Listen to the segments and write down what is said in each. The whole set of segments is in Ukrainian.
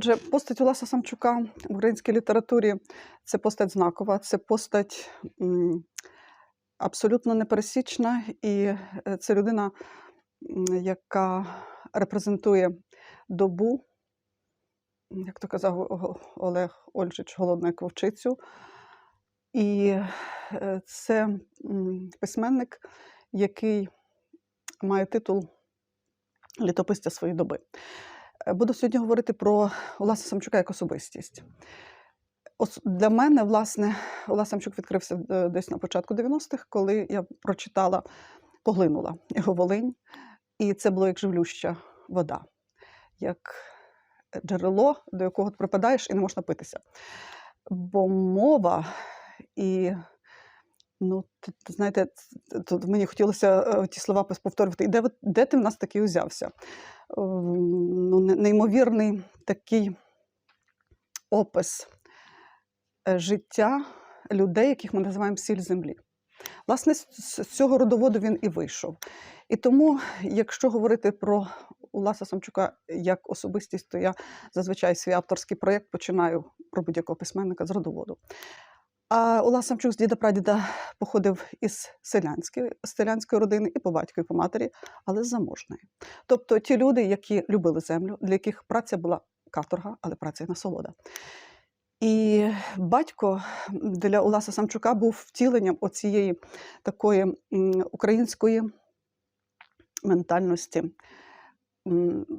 Отже, постать Олеса Самчука в українській літературі це постать знакова, це постать абсолютно непересічна, і е, це людина, яка репрезентує добу, як то казав Олег Ольжич, голодну як вовчицю. І е, це письменник, який має титул літописця своєї доби. Е, Буду сьогодні говорити про Олеса Самчука як особистість. Для мене, власне, Олес Самчук відкрився е, десь на початку 90-х, коли я прочитала, поглинула його Волинь, і це було як живлюща вода, як джерело, до якого ти припадаєш і не можеш напитися. Бо мова і. Ну, знаєте, тут мені хотілося е, ті слова повторювати. І де, де ти в нас такий узявся? Ну, неймовірний такий опис е, життя людей, яких ми називаємо сіль землі. Власне, з цього родоводу він і вийшов. І тому, якщо говорити про Уласа Самчука як особистість, то я зазвичай свій авторський проєкт починаю про будь-якого письменника з родоводу. А Улас Самчук з діда прадіда походив із селянської, родини і по батьку, і по матері, але з заможної. Тобто ті люди, які любили землю, для яких праця була каторга, але праця й насолода. І батько для Уласа Самчука був втіленням оцієї такої української ментальності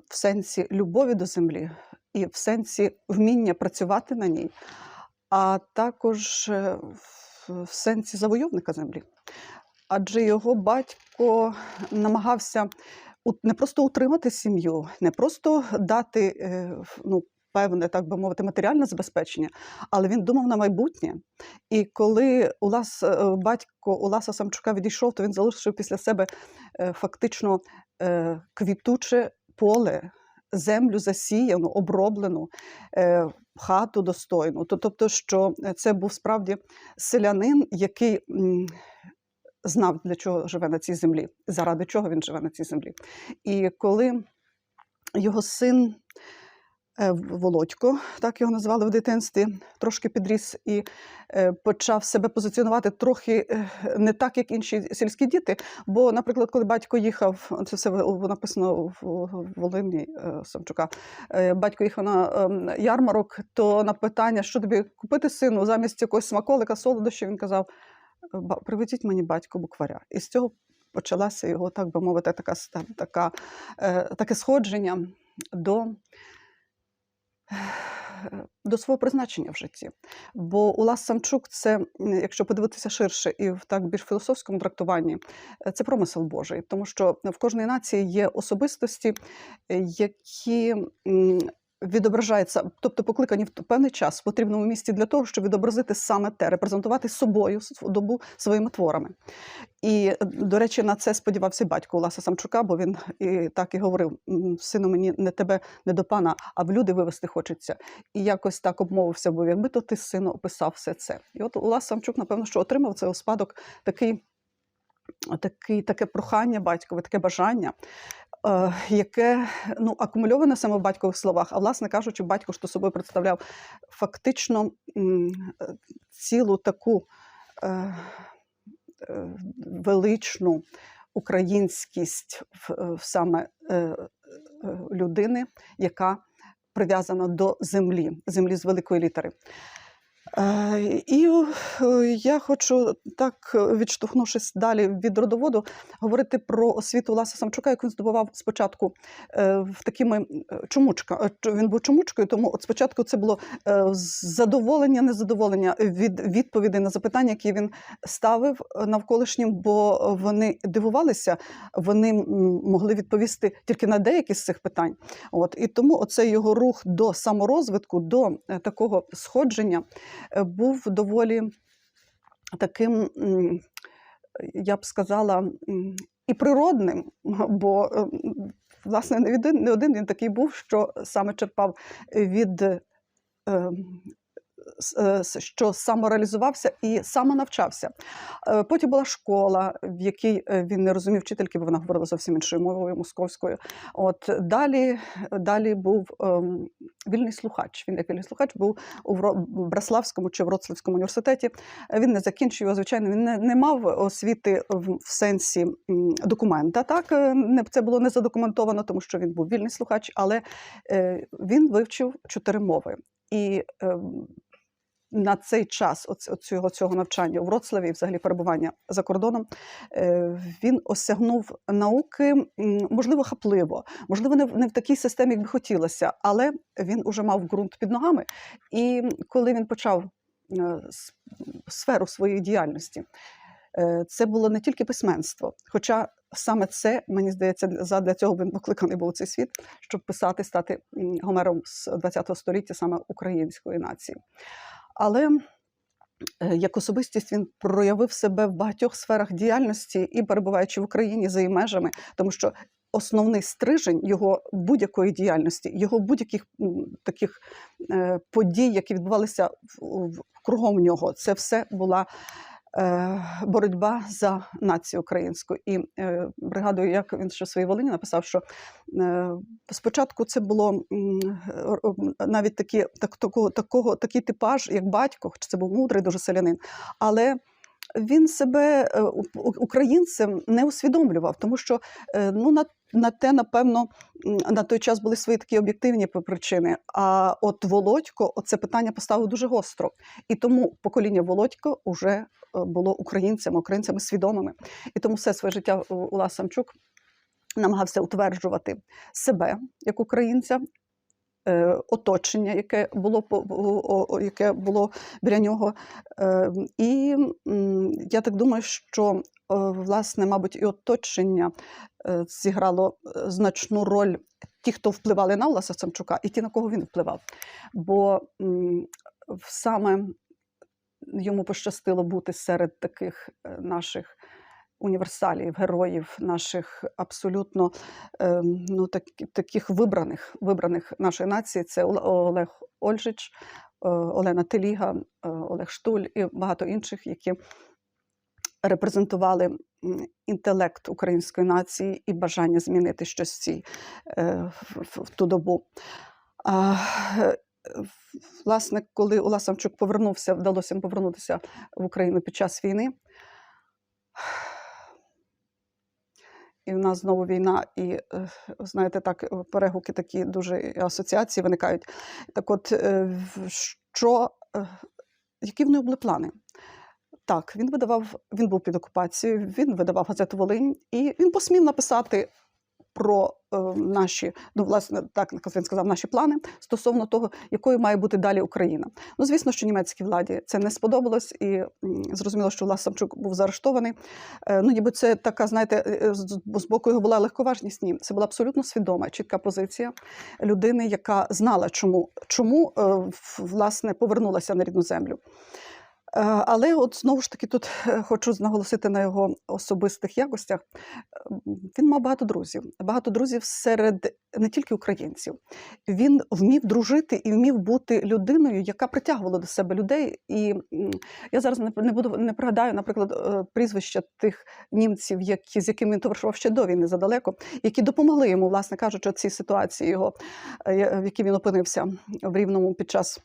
в сенсі любові до землі і в сенсі вміння працювати на ній, а також е, в- сенсі завойовника землі. Адже його батько намагався не просто утримати сім'ю, не просто дати е, ну, певне, так би мовити, матеріальне забезпечення, але він думав на майбутнє. І коли Улас, е, батько Уласа Самчука відійшов, то він залишив після себе фактично квітуче поле, землю засіяну, оброблену, хату достойну. Тобто, що це був справді селянин, який знав, для чого живе на цій землі, заради чого він живе на цій землі. І коли його син е, Володько, так його назвали в дитинстві, трошки підріс і е, почав себе позиціонувати трохи е, не так, як інші сільські діти. Бо, наприклад, коли батько їхав, це все написано в Волині е, Самчука, е, батько їхав на ем, ярмарок, то на питання, що тобі купити сину замість якогось смаколика, солодощів, він казав: приведіть мені батько букваря. І з цього почалася його, так би мовити, така, така, е, таке сходження до, до свого призначення в житті. Бо Улас Самчук це, якщо подивитися ширше і в так більш філософському трактуванні, е, це промисел Божий, тому що в кожної нації є особистості, е, які. Відображається, тобто покликані в певний час в потрібному місці для того, щоб відобразити саме те, репрезентувати собою добу своїми творами. І, е, до речі, на це сподівався батько Уласа Самчука, бо він і так і говорив: сину, мені не тебе, не до пана, а в люди вивести хочеться. І якось так обмовився, бо якби то ти сину описав все це. І от Улас Самчук, напевно, що отримав цей спадок такий. Такий, таке прохання батькове, таке бажання, е, яке ну, акумульоване саме в батькових словах. А власне кажучи, батько що собою представляв фактично е, цілу таку е, е, величну українськість в, е, саме е, е, людини, яка прив'язана до землі, землі з великої літери. Е, І е, я хочу так, е, відштовхнувшись далі від родоводу, говорити про освіту Ласа Самчука, яку він здобував спочатку в такими чомучка. Він був чомучкою, тому от спочатку це було задоволення, незадоволення від відповідей на запитання, які він ставив навколишнім, бо вони дивувалися, вони могли відповісти тільки на деякі з цих питань. От і тому оцей його рух до саморозвитку, до такого сходження був доволі таким, я б сказала, і природним, бо е, власне не один, він такий був, що саме черпав від е, е, що самореалізувався і самонавчався. Е, Потім була школа, в якій е, він не розумів вчительки, бо вона говорила зовсім іншою мовою московською. От далі, далі був ем, вільний слухач. Він як вільний слухач був у Браславському чи Вроцлавському університеті. Е, Він не закінчив його, звичайно, він не, не мав освіти в, в сенсі документа. Так Е, не це було не задокументовано, тому що він був вільний слухач, але е, він вивчив чотири мови. І ем, на цей час оц- цього, навчання у Вроцлаві, взагалі перебування за кордоном, е, він осягнув науки, можливо, хапливо, можливо, не в, не в такій системі, як би хотілося, але він уже мав ґрунт під ногами. І коли він почав е, сферу своєї діяльності, е, це було не тільки письменство, хоча саме це, мені здається, задля цього він покликаний був у цей світ, щоб писати, стати Гомером з ХХ століття, саме української нації. Але е, як особистість він проявив себе в багатьох сферах діяльності і перебуваючи в Україні за її межами, тому що основний стрижень його будь-якої діяльності, його будь-яких таких е, подій, які відбувалися кругом нього, це все була. Е, Боротьба за націю українську, і бригадою, як він ще в своїй Волині написав, що е, спочатку це було навіть такі, так, такого, такого, такий типаж, як батько, хоч це був мудрий дуже селянин, але він себе е, українцем не усвідомлював, тому що е, ну, на, на те, напевно, на той час були свої такі об'єктивні причини. А от Володько це питання поставив дуже гостро. І тому покоління Володько вже було українцями, українцями свідомими. І тому все своє життя Улас Самчук намагався утверджувати себе як українця. Е, Оточення, яке було яке було біля нього, Е, і я так думаю, що е, власне, мабуть, і оточення зіграло значну роль ті, хто впливали на Уласа Самчука, і ті, на кого він впливав. Бо саме йому пощастило бути серед таких наших універсалів, героїв, наших абсолютно е, ну, так, таких вибраних, вибраних нашої нації. Це Олег Ольжич, е, Олена Теліга, е, Олег Штуль і багато інших, які репрезентували інтелект української нації і бажання змінити щось в, цій, е, в, ту добу. Власне, коли Улас Самчук повернувся, вдалося повернутися в Україну під час війни. І в нас знову війна, і е, знаєте, так, е, перегуки такі дуже асоціації виникають. Так от, е, що, які в нього були плани? Так, він видавав, він був під окупацією, він видавав газету Волинь, і він посмів написати про е, наші, ну, власне, так він сказав, наші плани стосовно того, якою має бути далі Україна. Ну, звісно, що німецькій владі це не сподобалось, і зрозуміло, що Влас Самчук був заарештований. Е, ну, ніби це така, знаєте, е, з з боку його була легковажність. Ні, це була абсолютно свідома, чітка позиція людини, яка знала, чому, чому е, власне повернулася на рідну землю. Е, Але от знову ж таки тут е, хочу наголосити на його особистих якостях. Е, Він мав багато друзів, багато друзів серед не тільки українців. Він вмів дружити і вмів бути людиною, яка притягувала до себе людей. І я зараз не буду не пригадаю, наприклад, е, прізвища тих німців, які з якими він товаришував ще до війни задалеко, які допомогли йому, власне кажучи, цій ситуації його, в якій він опинився в рівному під час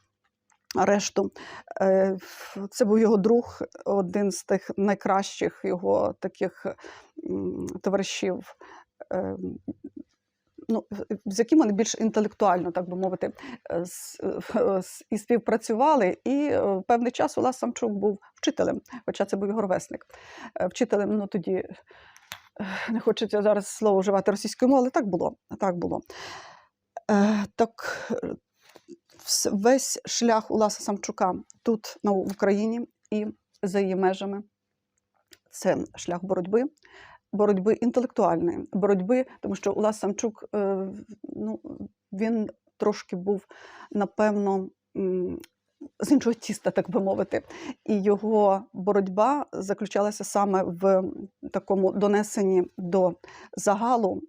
арешту. Е, Це був його друг, один з тих найкращих його таких товаришів. е, Ну, з яким вони більш інтелектуально, так би мовити, е, і співпрацювали. І певний час Улас Самчук був вчителем, хоча це був його ровесник. Вчителем, ну тоді не хочеться зараз слово вживати російською мовою, але так було. Так було. Так весь шлях Уласа Самчука тут, на, в Україні і за її межами. Це шлях боротьби, боротьби інтелектуальної, боротьби, тому що Улас Самчук, е, ну, він трошки був, напевно, з іншого тіста, так би мовити. І його боротьба заключалася саме в такому донесенні до загалу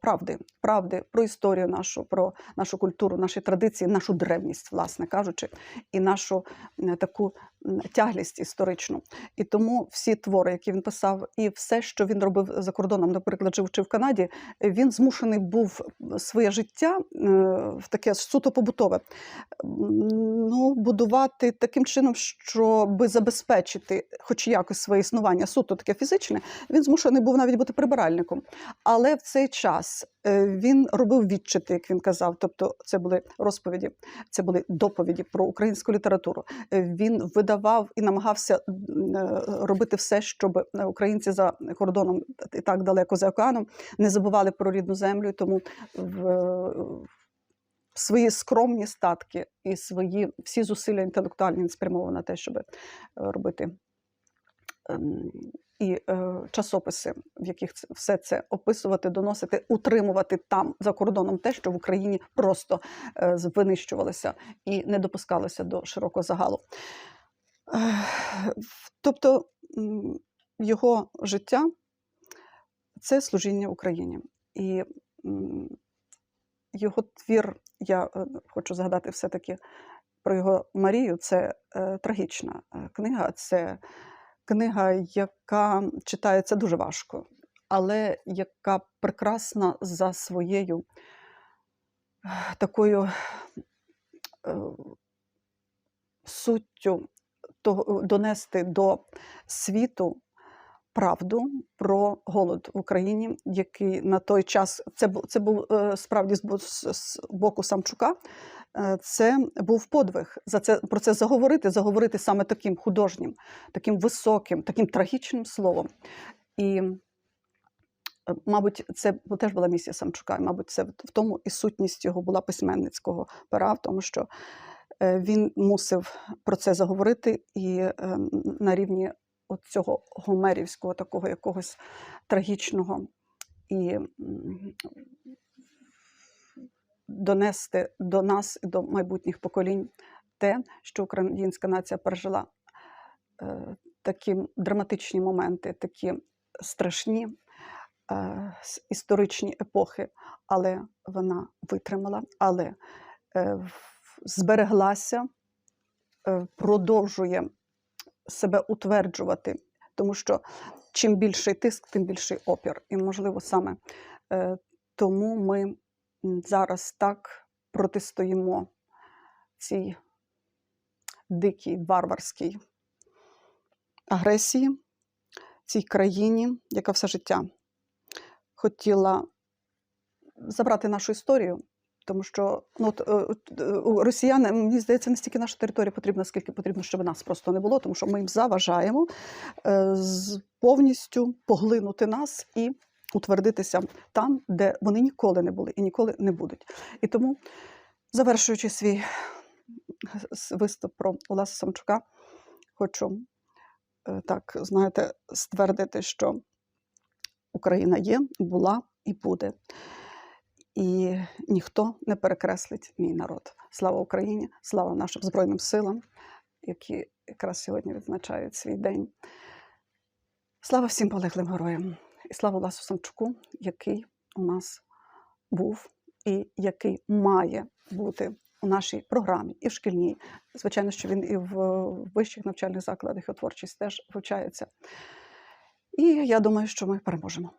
правди, правди про історію нашу, про нашу культуру, наші традиції, нашу древність, власне кажучи, і нашу е, таку тяглість історичну. І тому всі твори, які він писав, і все, що він робив за кордоном, наприклад, живучи в Канаді, він змушений був своє життя е, в таке суто побутове ну, будувати таким чином, щоб забезпечити хоч якось своє існування, суто таке фізичне, він змушений був навіть бути прибиральником. Але в цей час е, він робив відчити, як він казав. Тобто, це були розповіді, це були доповіді про українську літературу. Е, Він видавав і намагався е, робити все, щоб е, українці за кордоном і так далеко за океаном не забували про рідну землю. Тому в е, свої скромні статки і свої всі зусилля інтелектуальні він спрямовував на те, щоб робити ем, і е, часописи, в яких все це описувати, доносити, утримувати там за кордоном те, що в Україні просто е, винищувалося і не допускалося до широкого загалу. Тобто його життя це служіння Україні. І його твір, я е, хочу згадати все-таки про його Марію. Це е, трагічна е, книга. Це книга, яка читається дуже важко, але яка прекрасна за своєю такою суттю донести до світу правду про голод в Україні, який на той час це був це був е, справді з бо- з з боку Самчука. е, Це був подвиг за це про це заговорити, заговорити саме таким художнім, таким високим, таким трагічним словом. І, е, мабуть, це теж була місія Самчука. і, Мабуть, це в тому і сутність його була письменницького пера, в тому, що е, він мусив про це заговорити і е, на рівні от цього гомерівського, такого якогось трагічного і донести до нас і до майбутніх поколінь те, що українська нація пережила е, такі драматичні моменти, такі страшні е, історичні епохи, але вона витримала, але е, в- збереглася, е, продовжує себе утверджувати, тому що чим більший тиск, тим більший опір. І, можливо, саме е, тому ми зараз так протистоїмо цій дикій варварській агресії, цій країні, яка все життя хотіла забрати нашу історію. Тому що ну, от, е, е, росіяни, мені здається, не стільки наша територія потрібна, скільки потрібно, щоб нас просто не було, тому що ми їм заважаємо е, повністю поглинути нас і утвердитися там, де вони ніколи не були і ніколи не будуть. І тому, завершуючи свій виступ про Олеса Самчука, хочу так, знаєте, ствердити, що Україна є, була і буде. І ніхто не перекреслить мій народ. Слава Україні, слава нашим Збройним силам, які якраз сьогодні відзначають свій день. Слава всім полеглим героям і слава Ласу Самчуку, який у нас був і який має бути у нашій програмі і в шкільній. Звичайно, що він і в вищих навчальних закладах і у творчість теж вивчається. І я думаю, що ми переможемо.